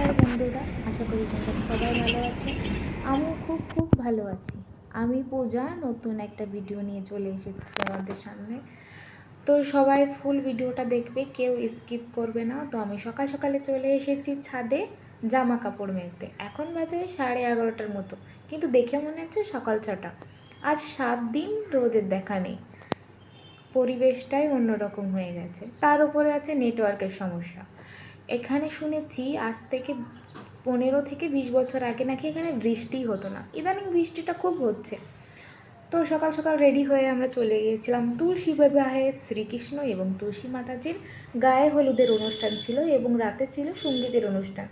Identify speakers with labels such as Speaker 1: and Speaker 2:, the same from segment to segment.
Speaker 1: নমস্কার বন্ধুরা, আশা করি তোমরা সবাই ভালো আছো। আমিও খুব খুব ভালো আছি। আমি পূজা, নতুন একটা ভিডিও নিয়ে চলে এসেছি তোমাদের সামনে। তো সবাই ফুল ভিডিওটা দেখবে, কেউ স্কিপ করবে না। তো আমি সকাল সকালে চলে এসেছি ছাদে জামা কাপড় মেলতে। এখন বাজে সাড়ে এগারোটার মতো। কিন্তু দেখে মনে হচ্ছে সকাল ছটা। আজ সাত দিন রোদের দেখা নেই। পরিবেশটাই অন্যরকম হয়ে গেছে। তার উপরে আছে নেটওয়ার্কের সমস্যা। এখানে শুনেছি আজ থেকে পনেরো থেকে বিশ বছর আগে নাকি এখানে বৃষ্টিই হতো না। ইদানিং বৃষ্টিটা খুব হচ্ছে। তো সকাল সকাল রেডি হয়ে আমরা চলে গিয়েছিলাম তুলসী বিবাহে শ্রীকৃষ্ণ এবং তুলসী মাতাজির গায়ে হলুদের অনুষ্ঠান ছিল এবং রাতে ছিল সঙ্গীতের অনুষ্ঠান।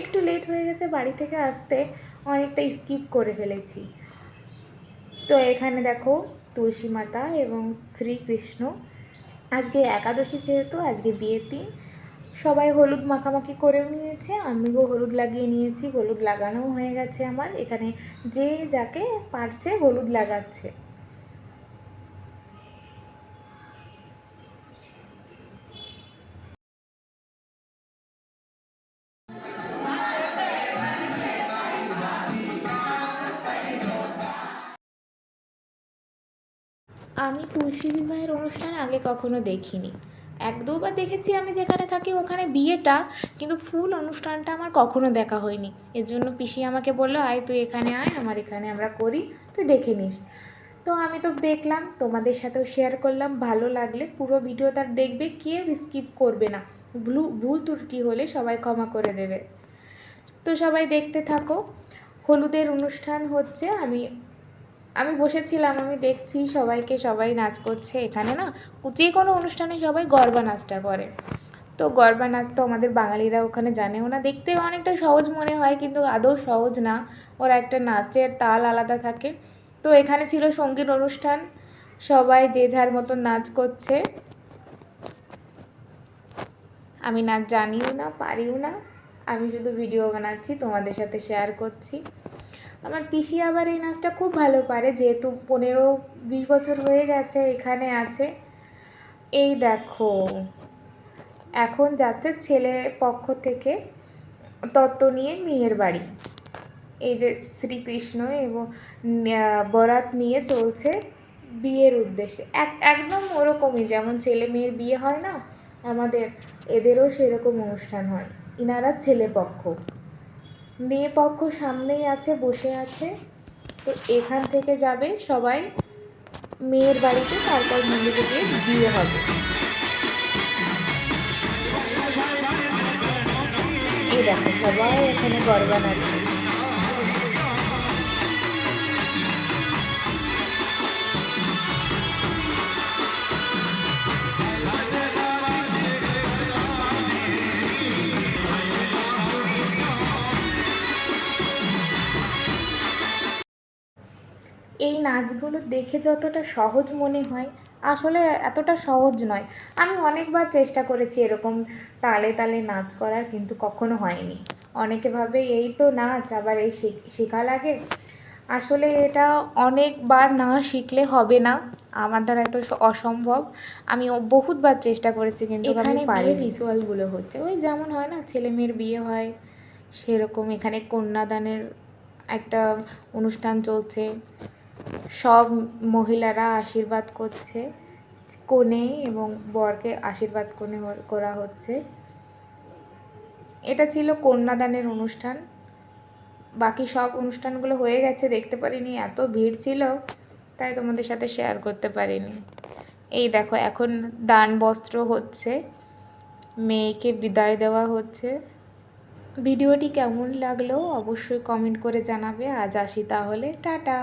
Speaker 1: একটু লেট হয়ে গেছে, বাড়ি থেকে আসতে অনেকটা স্কিপ করে ফেলেছি। তো এখানে দেখো তুলসী মাতা এবং শ্রীকৃষ্ণ। আজকে একাদশী যেহেতু, আজকে বিয়ের দিন সবাই হলুদ মাখামাখি করেও নিয়েছে, আমিও হলুদ লাগিয়ে নিয়েছি, হলুদ লাগানোও হয়ে গেছে আমার। এখানে যে যাকে পারছে হলুদ লাগাচ্ছে। আমি তুলসী বিবাহের অনুষ্ঠান আগে কখনো দেখিনি। এক দুবার দেখেছি আমি যেখানে থাকি ওখানে বিয়েটা, কিন্তু ফুল অনুষ্ঠানটা আমার কখনো দেখা হয়নি। এর জন্য পিসি আমাকে বলল, আয় তুই এখানে আয়, আমার এখানে আমরা করি, তুই দেখে নিস। তো আমি তো দেখলাম, তোমাদের সাথেও শেয়ার করলাম, ভালো লাগলে পুরো ভিডিও তার দেখবে, কেউ স্কিপ করবে না। ভুল ভুল ত্রুটি হলে সবাই ক্ষমা করে দেবে। তো সবাই দেখতে থাকো। হলুদের অনুষ্ঠান হচ্ছে, আমি আমি বসেছিলাম, আমি দেখছি সবাইকে, সবাই নাচ করছে। এখানে না যে কোনো অনুষ্ঠানে সবাই গরবা নাচটা করে। তো গরবা নাচ তো আমাদের বাঙালিরা ওখানে জানেও না। দেখতে অনেকটা সহজ মনে হয়, কিন্তু আদৌ সহজ না। ওরা একটা নাচের তাল আলাদা থাকে। তো এখানে ছিল সংগীত অনুষ্ঠান। সবাই যে যার মতন নাচ করছে। আমি নাচ জানিও না, পারিও না। আমি শুধু ভিডিও বানাচ্ছি, তোমাদের সাথে শেয়ার করছি। আমার পিসি আবার এই নাচটা খুব ভালো পারে, যেহেতু পনেরো বিশ বছর হয়ে গেছে, এখানে আছে। এই দেখো, এখন যাচ্ছে ছেলে পক্ষ থেকে তত্ত্ব নিয়ে মেয়ের বাড়ি। এই যে শ্রীকৃষ্ণ এবং বরাত নিয়ে চলছে বিয়ের উদ্দেশ্যে। এক, একদম ওরকমই, যেমন ছেলে মেয়ের বিয়ে হয় না, আমাদের, এদেরও সেরকম অনুষ্ঠান হয়। ইনারা ছেলে পক্ষ। মেয়ে পক্ষ সামনেই আছে, বসে আছে। তো এখান থেকে যাবে সবাই। মেয়ের বাড়িতে তারপর মন্দিরে যেয়ে বিয়ে হবে। এই দেখো সবাই এখানে গরবা নাচ করছে এই নাচগুলো দেখে যতটা সহজ মনে হয় আসলে এতটা সহজ নয়। আমি অনেকবার চেষ্টা করেছি এরকম তালে তালে নাচ করার কিন্তু কখনো হয়নি। অনেকে ভাবে এই তো নাচ আবার এই শেখা লাগে? আসলে এটা অনেকবার না শিখলে হবে না। আমার দ্বারা এত অসম্ভব। আমি বহুতবার চেষ্টা করেছি কিন্তু এখানে বিয়ে রিচুয়ালগুলো হচ্ছে ওই যেমন হয় না ছেলে মেয়ের বিয়ে হয় সেরকম এখানে কন্যাদানের একটা অনুষ্ঠান চলছে। সব মহিলারা আশীর্বাদ করছে, কনে এবং বরকে আশীর্বাদ কোণে করা হচ্ছে। এটা ছিল কন্যাদানের অনুষ্ঠান। বাকি সব অনুষ্ঠানগুলো হয়ে গেছে, দেখতে পারিনি, এত ভিড় ছিল, তাই তোমাদের সাথে শেয়ার করতে পারিনি। এই দেখো, এখন দান বস্ত্র হচ্ছে, মেয়েকে বিদায় দেওয়া হচ্ছে। ভিডিওটি কেমন লাগল অবশ্যই কমেন্ট করে জানাবে। আজ আসি তাহলে, টাটা!